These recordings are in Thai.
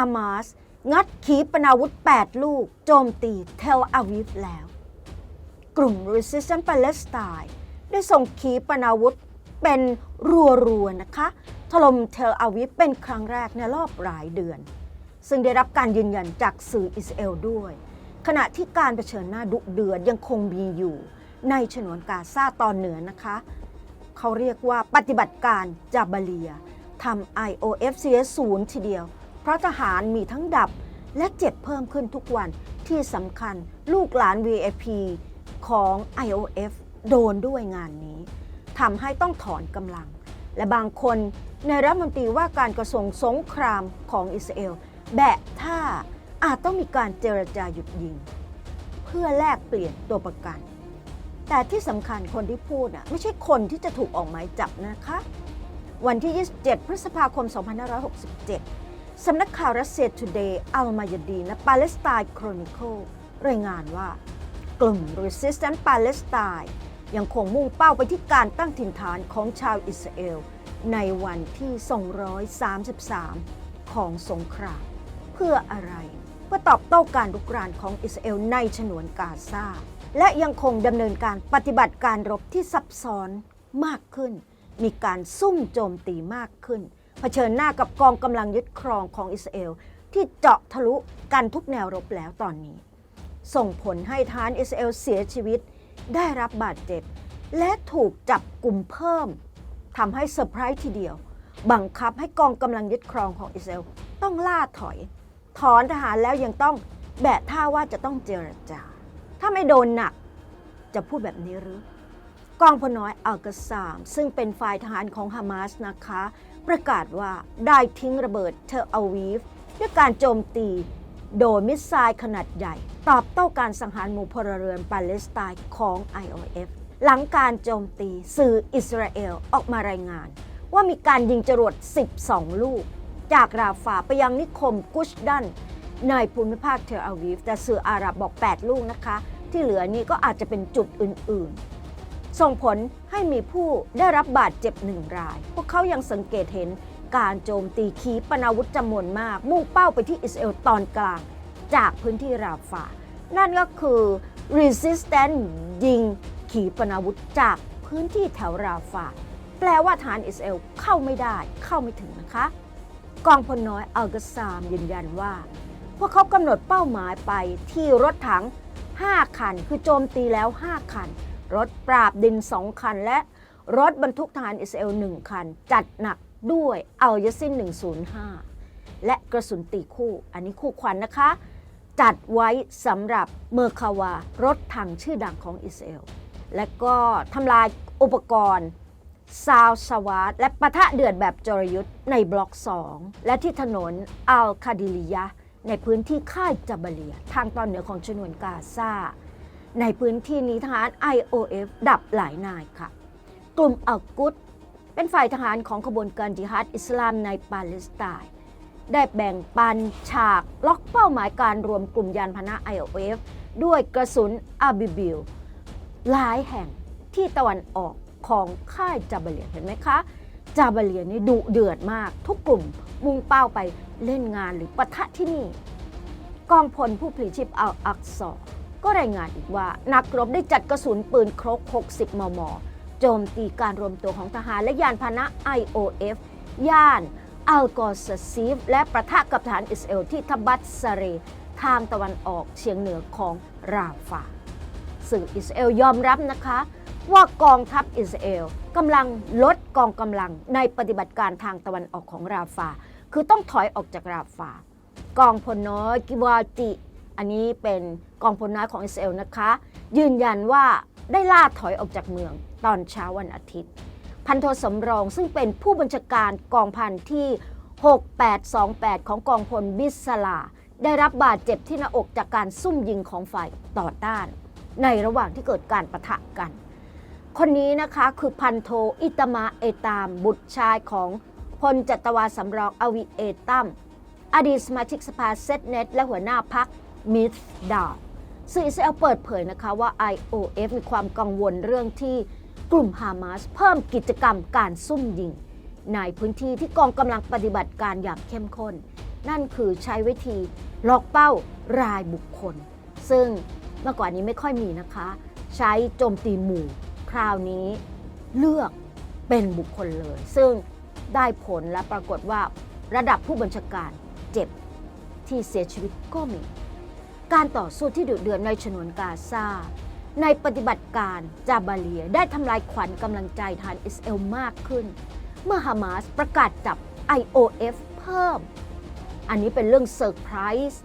ามาสงัดขีปนาวุธ 8 ลูก โจมตีเทลอาวิฟแล้ว กลุ่ม Resistance Palestine ได้ส่งขีปนาวุธเป็นรัวๆนะคะ ถล่มเทลอาวิฟเป็นครั้งแรกในรอบหลายเดือน ซึ่งได้รับการยืนยันจากสื่ออิสราเอลด้วย ขณะที่การเผชิญหน้าดุเดือดยังคงมีอยู่ในฉนวนกาซาตอนเหนือนะคะ เขาเรียกว่าปฏิบัติการจาบาเลียทำ IOF เสีศูนย์ทีเดียว เพราะทหารมีทั้งดับและเจ็บเพิ่มขึ้นทุกวันที่สำคัญลูกหลาน VIP ของ IOF โดนด้วยงานนี้ทำให้ต้องถอนกำลัง และบางคนในรัฐมนตรีว่าการกระทรวงสงครามของอิสราเอลแบะท่าอาจต้องมีการเจรจาหยุดยิง เพื่อแลกเปลี่ยนตัวประกัน แต่ที่สำคัญคนที่พูดน่ะไม่ใช่คนที่จะถูกออกหมายจับนะคะ วันที่ 27 พฤษภาคม 2567 สำนักข่าวรัสเซีย Today อัลมายดีและ Palestine Chronicle รายงานว่ากลุ่ม Resistance Palestine ยังคงมุ่งเป้าไปที่การตั้งถิ่นฐานของชาวอิสราเอล ในวันที่ 233 ของสงคราม เพื่ออะไร เพื่อตอบโต้การรุกรานของอิสราเอลในฉนวนกาซาและยังคงดำเนินการปฏิบัติการรบที่ซับซ้อนมากขึ้น มีการซุ่มโจมตีมากขึ้น ผชิญหน้ากับกองกำลังยึดครองของอิสราเอล ที่เจาะทะลุกันทุกแนวรบแล้วตอนนี้ ส่งผลให้ทหารอิสราเอลเสียชีวิต ได้รับบาดเจ็บ และถูกจับกลุ่มเพิ่มทำให้เซอร์ไพรส์ทีเดียว บังคับให้กองกำลังยึดครองของอิสราเอลต้องล่าถอย ถอนทหารแล้วยังต้องแบะท่าว่าจะต้องเจรจา ถ้าไม่โดนหนัก จะพูดแบบนี้หรือกองพลน้อยอัลกสาม ซึ่งเป็นฝ่ายทหารของฮามาสนะคะ ประกาศว่าได้ทิ้งระเบิดเทลอาวีฟด้วยการโจมตี โดยมิสไซล์ขนาดใหญ่ ตอบโต้การสังหารหมู่พลเรือนปาเลสไตน์ของ IOF หลังการโจมตีสื่ออิสราเอลออกมารายงาน ว่ามีการยิงจรวด 12 ลูก จากราฟาไปยังนิคมกุชดันในภูมิภาคเทลอาวีฟแต่สื่ออาหรับบอก 8 ลูกนะคะ ที่เหลือนี้ก็อาจจะเป็นจุดอื่นๆ ส่งผลให้มีผู้ได้รับบาดเจ็บหนึ่งราย พวกเขายังสังเกตเห็นการโจมตีขีปนาวุธจำนวนมาก มุ่งเป้าไปที่อิสราเอลตอนกลาง จากพื้นที่ราฟา นั่นก็คือ resistance ยิงขีปนาวุธจากพื้นที่แถวราฟา แปลว่าฐานอิสราเอลเข้าไม่ได้เข้าไม่ถึงนะคะ กองพลน้อยอัลกซามยืนยันว่า พวกเขากำหนดเป้าหมายไปที่รถถัง 5 คัน คือโจมตีแล้ว 5 คัน รถปราบดิน2คัน และรถบรรทุกทหารอิสราเอล1คัน จัดหนักด้วยอัลยาซิน 105 และกระสุนตีคู่ อันนี้คู่ควันนะคะ จัดไว้สำหรับเมอร์คาวา รถถังชื่อดังของอิสราเอล และก็ทำลายอุปกรณ์ซาวสวาดและปะทะเดือดแบบจรยุทธ์ในบล็อก 2 และที่ถนนอัลคาดิลิยะ ในพื้นที่ค่ายจับาเลีย ทางตอนเหนือของชนวนกาซา ในพื้นที่นี้ทหาร IOF ดับหลายนายค่ะ กลุ่มอัลกุดเป็นฝ่ายทหารของขบวนการจิฮัดอิสลามในปาเลสไตน์ได้แบ่งปันฉากล็อกเป้าหมายการรวมกลุ่มยานพาหนะ IOF ด้วยกระสุนอาบิบิลหลายแห่งที่ตะวันออกของค่ายจาบเลียเห็นไหมคะจาบเลียนี่ดุเดือดมาก ทุกกลุ่มมุ่งเป้าไปเล่นงานหรือปะทะที่นี่ กองพลผู้ผลิตชีพอัลอักซอร์ ก็รายงานอีกว่า นักรบได้จัดกระสุนปืนครก 60 มม โจมตีการรวมตัวของทหารและยานพาหนะ IOF ย่านอัลกอซซีฟและประทะกับฐานอิสราเอลที่ทบัตซาเร ทางตะวันออกเฉียงเหนือของราฟาสื่ออิสราเอลยอมรับนะคะว่ากองทัพอิสราเอลกำลังลดกองกำลังในปฏิบัติการทางตะวันออกของราฟา คือต้องถอยออกจากราฟากองพลน้อยกิวาจิ อันนี้เป็นกองพลน้อยของอิสราเอลนะคะ ยืนยันว่าได้ล่าถอยออกจากเมืองตอนเช้าวันอาทิตย์ พันโทสำรองซึ่งเป็นผู้บัญชาการกองพันที่ 6828 ของกองพลบิสลา ได้รับบาดเจ็บที่หน้าอกจากการซุ่มยิงของฝ่ายต่อต้าน ในระหว่างที่เกิดการประทะกัน คนนี้นะคะคือพันโทอิตมาเอตามบุตรชายของพลจัตวาสำรองอวีเอตัมอดีตสมาชิกสภาเซตเน็ตและหัวหน้าพัก มิสดาสื่ออิสราเอลเปิดเผยนะคะว่า IOF มีความกังวลเรื่องที่กลุ่มฮามาสเพิ่มกิจกรรมการซุ่มยิง ในพื้นที่ที่กองกำลังปฏิบัติการอย่างเข้มข้น นั่นคือใช้วิธีล็อกเป้ารายบุคคล ซึ่งเมื่อก่อนนี้ไม่ค่อยมีนะคะ ใช้โจมตีหมู่ คราวนี้เลือกเป็นบุคคลเลย ซึ่งได้ผลและปรากฏว่าระดับผู้บัญชาการเจ็บที่เสียชีวิตก็มี การต่อสู้ที่ดุเดือดในฉนวนกาซา ในปฏิบัติการจาบาเลียได้ทำลายขวัญกำลังใจทานอิสราเอลมากขึ้น เมื่อฮามาสประกาศจับ IOF เพิ่ม อันนี้เป็นเรื่องเซอร์ไพรส์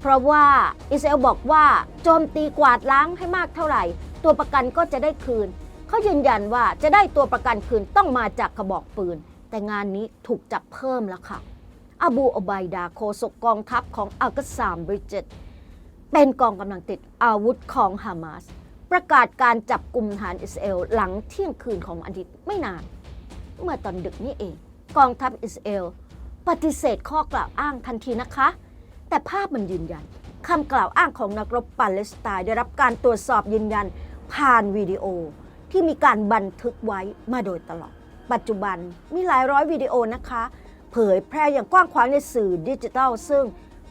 เพราะว่าอิสราเอลบอกว่าโจมตีกวาดล้างให้มากเท่าไหร่ ตัวประกันก็จะได้คืน เขายืนยันว่าจะได้ตัวประกันคืนต้องมาจากกระบอกปืน แต่งานนี้ถูกจับเพิ่มแล้วค่ะอาบูอไบดาโคศกกองทัพของอัลกัสซามบริเจต เป็นกองกำลังติดอาวุธของฮามาสประกาศการจับกลุ่มฐานอิสราเอลหลังเที่ยงคืนของวันอาทิตย์ไม่นาน เมื่อตอนดึกนี่เอง กองทัพอิสราเอลปฏิเสธข้อกล่าวอ้างทันทีนะคะ แต่ภาพมันยืนยันคำกล่าวอ้างของนักรบปาเลสไตน์ได้รับการตรวจสอบยืนยันผ่านวิดีโอที่มีการบันทึกไว้มาโดยตลอด ปัจจุบันมีหลายร้อยวิดีโอนะคะ เผยแพร่อย่างกว้างขวางในสื่อดิจิทัล ซึ่ง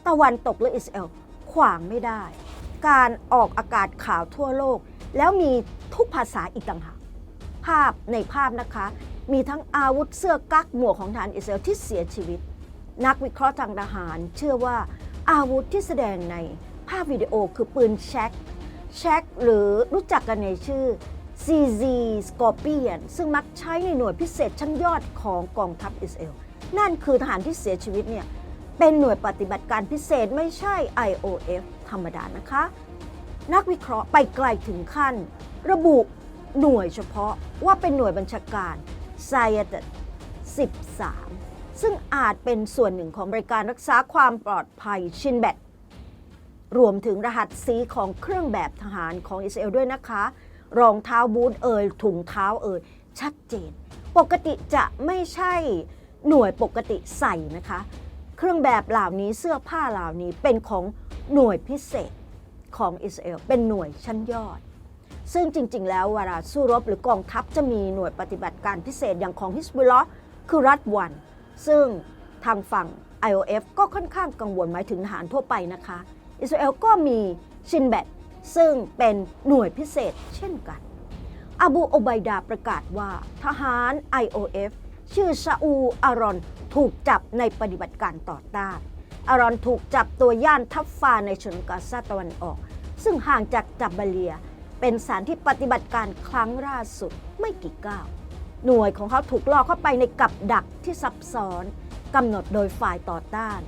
ตะวันตกและอิสราเอล ขวางไม่ได้ การออกอากาศข่าวทั่วโลก แล้วมีทุกภาษาอีกต่างหากภาพในภาพนะคะ มีทั้งอาวุธเสื้อกั๊กหมวกของทหารอิสราเอลที่เสียชีวิต นักวิเคราะห์ทางทหาร เชื่อว่าอาวุธที่แสดงในภาพวิดีโอคือปืนแช็กแช็กหรือรู้จักกันในชื่อ CZ Scorpion ซึ่งมักใช้ในหน่วยพิเศษชั้นยอดของกองทัพอิสราเอลนั่นคือทหารที่เสียชีวิตเนี่ย เป็นหน่วยปฏิบัติการพิเศษไม่ใช่ IOF ธรรมดานะคะ นักวิเคราะห์ไปไกลถึงขั้น ระบุหน่วยเฉพาะว่าเป็นหน่วยบัญชาการ s i a t 13 ซึ่งอาจเป็นส่วนหนึ่งของบริการรักษาความปลอดภัยชินแบตรวมถึงรหัสสีของเครื่องแบบทหารของอิสราเอลด้วยนะคะ รองเท้าบูทเอยถุงเท้าเอยชัดเจน ปกติจะไม่ใช่หน่วยปกติใส่นะคะ เครื่องแบบเหล่านี้เสื้อผ้าเหล่านี้เป็นของหน่วยพิเศษของอิสราเอลเป็นหน่วยชั้นยอด ซึ่งจริง ๆ แล้วเวลาสู้รบหรือกองทัพจะมีหน่วยปฏิบัติการพิเศษอย่างของฮิสบุลลอห์คือรัฐวัน ซึ่งทางฝั่ง IOF ก็ค่อนข้างกังวลหมายถึงทหารทั่วไปนะคะ อิสราเอลก็มีชินแบตซึ่งเป็นหน่วยพิเศษเช่นกันอาบูโอไบดาประกาศว่าทหาร IOF ชื่อซาอูอารอนถูกจับในปฏิบัติการต่อต้าน อารอนถูกจับตัวย่านทัฟฟาในชนกาซาตะวันออก ซึ่งห่างจากจับบาเลีย เป็นสถารที่ปฏิบัติการครั้งล่าสุดไม่กี่ก้าว หน่วยของเขาถูกล่อเข้าไปในกับดักที่ซับซ้อนกำหนดโดยฝ่ายต่อต้าน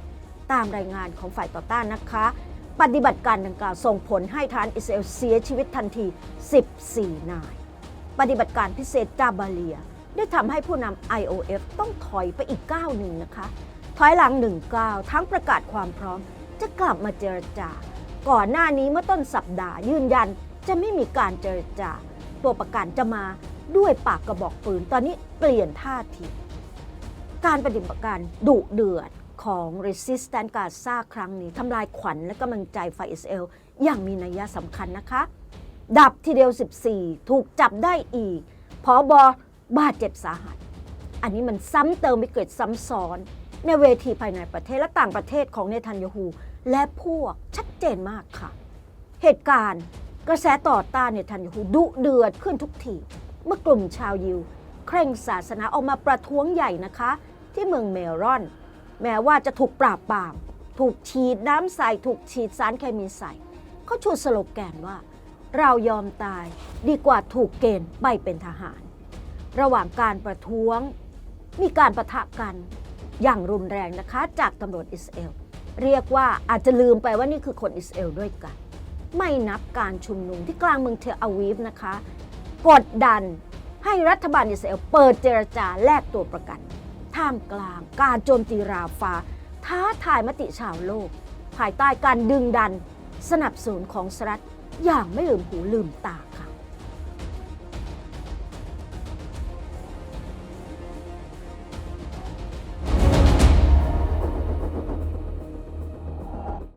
ตามรายงานของฝ่ายต่อต้านนะคะ ปฏิบัติการดังกล่าวส่งผลให้ทหารอิสราเอลเสียชีวิตทันที 14 นาย ปฏิบัติการพิเศษจาบาเลีย ได้ทำให้ผู้นำ IOF ต้องถอยไปอีกก้าวหนึ่งนะคะ ถอยหลังหนึ่งก้าวทั้งประกาศความพร้อม จะกลับมาเจรจา ก่อนหน้านี้เมื่อต้นสัปดาห์ ยืนยันจะไม่มีการเจรจา ตัวประกันจะมาด้วยปากกระบอกปืน ตอนนี้เปลี่ยนท่าทีการปฏิบัติการดุเดือดของ Resistance Gaza ครั้งนี้ทำลายขวัญและกำลังใจฝ่ายอิสราเอลอย่างมีนัยสำคัญนะคะ ดับทีเดียว 14 ถูกจับได้อีกพอบอ บาดเจ็บสาหัส อันนี้มันซ้ำเติมวิกฤตซ้ำซ้อนในเวทีภายในประเทศและต่างประเทศของเนทันยาฮูและพวกชัดเจนมากค่ะ เหตุการณ์กระแสต่อต้านเนทันยาฮูดุเดือดขึ้นทุกทีเมื่อกลุ่มชาวยิว เคร่งศาสนาออกมาประท้วงใหญ่นะคะ ที่เมืองเมรอน แม้ว่าจะถูกปราบปราม ถูกฉีดน้ำใส่ถูกฉีดสารเคมีใส่เขาชูสโลแกนว่า เรายอมตายดีกว่าถูกเกณฑ์ไปเป็นทหาร ระหว่างการประท้วง มีการประทะกันอย่างรุนแรงนะคะจากตำรวจอิสราเอลเรียกว่าอาจจะลืมไปว่านี่คือคนอิสราเอลด้วยกัน ไม่นับการชุมนุมที่กลางเมืองเทลอาวีฟนะคะ กดดันให้รัฐบาลอิสราเอลเปิดเจรจาแลกตัวประกัน ท่ามกลางการโจมตีราฟา ท้าทายมติชาวโลก ภายใต้การดึงดัน สนับสนุนของสหรัฐอย่างไม่ลืมหูลืมตา